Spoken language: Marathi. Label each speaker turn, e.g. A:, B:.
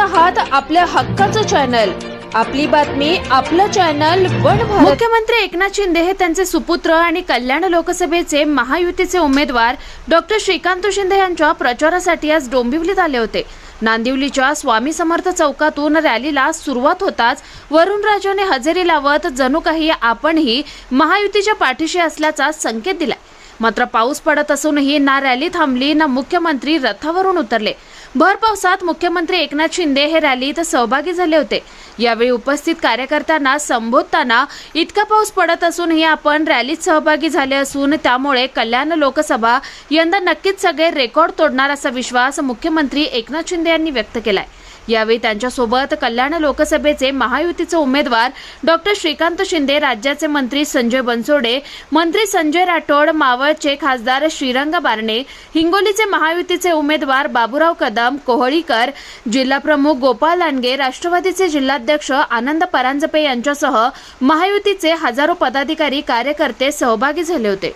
A: आहात आपल्या हक्काचं चॅनल. आपली बातमी आपलं चॅनल वन मुख्यमंत्री एकनाथ शिंदे हे त्यांचे सुपुत्र आणि कल्याण लोकसभेचे महायुतीचे उमेदवार डॉक्टर श्रीकांत शिंदे यांच्या प्रचारासाठी आज डोंबिवलीत आले होते. नांदिवलीच्या स्वामी समर्थ चौकातून रॅलीला सुरुवात होताच वरुणराजाने हजेरी लावत जणू काही आपणही महायुतीच्या पाठीशी असल्याचा संकेत दिलाय. मात्र पाऊस पडत असूनही ना रॅली थांबली ना मुख्यमंत्री रथावरून उतरले. भर पावसात मुख्यमंत्री एकनाथ शिंदे हे रॅलीत सहभागी झाले होते. यावेळी उपस्थित कार्यकर्त्यांना संबोधताना इतका पाऊस पडत असूनही आपण रॅलीत सहभागी झाले असून त्यामुळे कल्याण लोकसभा यंदा नक्कीच सगळे रेकॉर्ड तोडणार असा विश्वास मुख्यमंत्री एकनाथ शिंदे यांनी व्यक्त केलाय. यावेळी त्यांच्यासोबत कल्याण लोकसभेचे महायुतीचे उमेदवार डॉक्टर श्रीकांत शिंदे राज्याचे मंत्री संजय बनसोडे मंत्री संजय राठोड मावळचे खासदार श्रीरंग बारणे हिंगोलीचे महायुतीचे उमेदवार बाबुराव कदम कोहळीकर जिल्हाप्रमुख गोपाल लांडगे राष्ट्रवादीचे जिल्हाध्यक्ष आनंद परांजपे यांच्यासह महायुतीचे हजारो पदाधिकारी कार्यकर्ते सहभागी झाले होते.